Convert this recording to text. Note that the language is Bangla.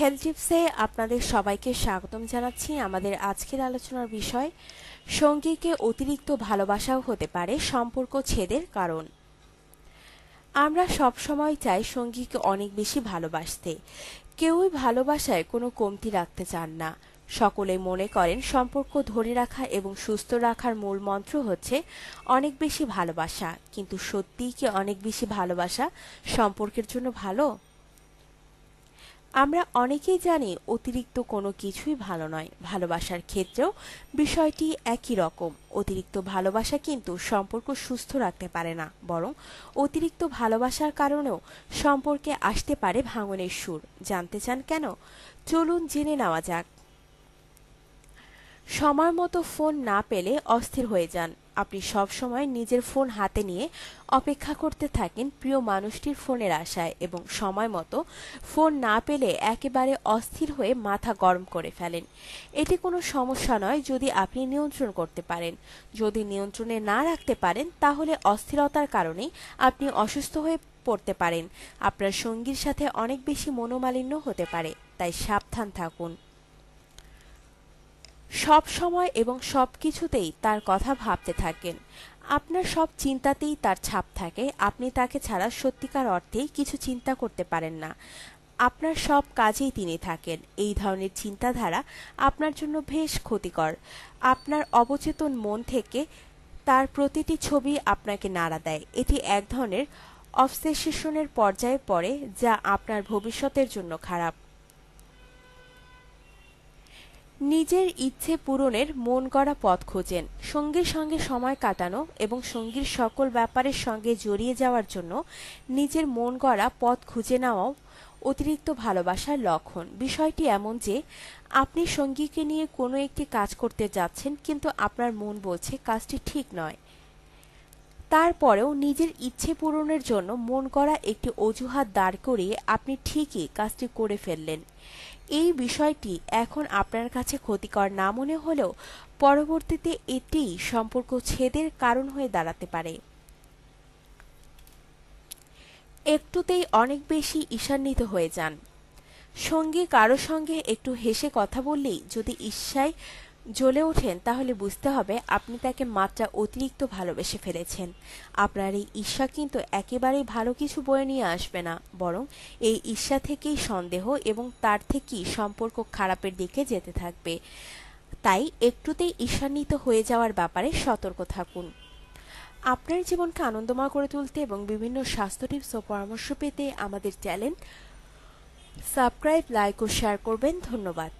হেলথ টিপসে আপনাদের সবাইকে স্বাগতম জানাচ্ছি আমাদের আজকের আলোচনার বিষয়, সঙ্গীকে অতিরিক্ত ভালোবাসাও হতে পারে সম্পর্ক ছেদের কারণ। আমরা সব সময় চাই সঙ্গীকে অনেক বেশি ভালোবাসতে। কেউই ভালোবাসায় কোনো কমতি রাখতে চান না। সকলে মনে করেন সম্পর্ক ধরে রাখা এবং সুস্থ রাখার মূল মন্ত্র হচ্ছে অনেক বেশি ভালোবাসা। কিন্তু সত্যিই কি অনেক বেশি ভালোবাসা সম্পর্কের জন্য ভালো? আমরা অনেকেই জানি অতিরিক্ত কোনো কিছুই ভালো নয়। ভালোবাসার ক্ষেত্রেও বিষয়টি একই রকম। অতিরিক্ত ভালোবাসা কিন্তু সম্পর্ক সুস্থ রাখতে পারে না, বরং অতিরিক্ত ভালোবাসার কারণেও সম্পর্কে আসতে পারে ভাঙনের সুর। জানতে চান কেন? চলুন জেনে নেওয়া যাক। সময় মতো ফোন না পেলে অস্থির হয়ে যান। আপনি সব সময় নিজের ফোন হাতে নিয়ে অপেক্ষা করতে থাকেন প্রিয় মানুষটির ফোনের আশায় এবং সময় মতো ফোন না পেলে একেবারে অস্থির হয়ে মাথা গরম করে ফেলেন। এটি কোনো সমস্যা নয় যদি আপনি নিয়ন্ত্রণ করতে পারেন। যদি নিয়ন্ত্রণে না রাখতে পারেন, তাহলে অস্থিরতার কারণেই আপনি অসুস্থ হয়ে পড়তে পারেন। আপনার সঙ্গীর সাথে অনেক বেশি মনোমালিন্য হতে পারে, তাই সাবধান থাকুন। সব সময় এবং সব কিছুতেই তার কথা ভাবতে থাকেন। আপনার সব চিন্তাতেই তার ছাপ থাকে। আপনি তাকে ছাড়া সত্যিকার অর্থেই কিছু চিন্তা করতে পারেন না। আপনার সব কাজেই তিনি থাকেন। এই ধরনের চিন্তাধারা আপনার জন্য বেশ ক্ষতিকর। আপনার অবচেতন মন থেকে তার প্রতিটি ছবি আপনাকে নাড়া দেয়। এটি এক ধরনের অবসেশনের পর্যায়ে পড়ে যা আপনার ভবিষ্যতের জন্য খারাপ। নিজের ইচ্ছে পূরণের মন গড়া পথ খোঁজেন। সঙ্গীর সঙ্গে সময় কাটানো এবং সঙ্গীর সকল ব্যাপারের সঙ্গে জড়িয়ে যাওয়ার জন্য নিজের মন গড়া পথ খুঁজে নেওয়াও অতিরিক্ত ভালোবাসার লক্ষণ। বিষয়টি এমন যে, আপনি সঙ্গীকে নিয়ে কোনো একটি কাজ করতে যাচ্ছেন, কিন্তু আপনার মন বলছে কাজটি ঠিক নয়। তারপরেও নিজের ইচ্ছে পূরণের জন্য মন করা একটি অজুহাত দাঁড় করিয়ে আপনি ঠিকই কাজটি করে ফেললেন। এই বিষয়টি এখন আপনার কাছে ক্ষতিকর না মনে হলেও পরবর্তীতে এটি সম্পর্ক ছেদের কারণ হয়ে দাঁড়াতে পারে। একটুতেই অনেক বেশি ঈশান্বিত হয়ে যান। সঙ্গী কারও সঙ্গে একটু হেসে কথা বললেই যদি ঈর্ষায় জ্বলে ওঠেন, তাহলে বুঝতে হবে আপনি তাকে মাত্রা অতিরিক্ত ভালোবেসে ফেলেছেন। আপনার এই ঈর্ষা কিন্তু একেবারেই ভালো কিছু বয়ে নিয়ে আসবে না, বরং এই ঈর্ষা থেকেই সন্দেহ এবং তার থেকেই সম্পর্ক খারাপের দিকে যেতে থাকবে। তাই একটুতেই ঈর্ষান্বিত হয়ে যাওয়ার ব্যাপারে সতর্ক থাকুন। আপনার জীবনকে আনন্দময় করে তুলতে এবং বিভিন্ন স্বাস্থ্য টিপস ও পরামর্শ পেতে আমাদের চ্যানেল সাবস্ক্রাইব, লাইক ও শেয়ার করবেন। ধন্যবাদ।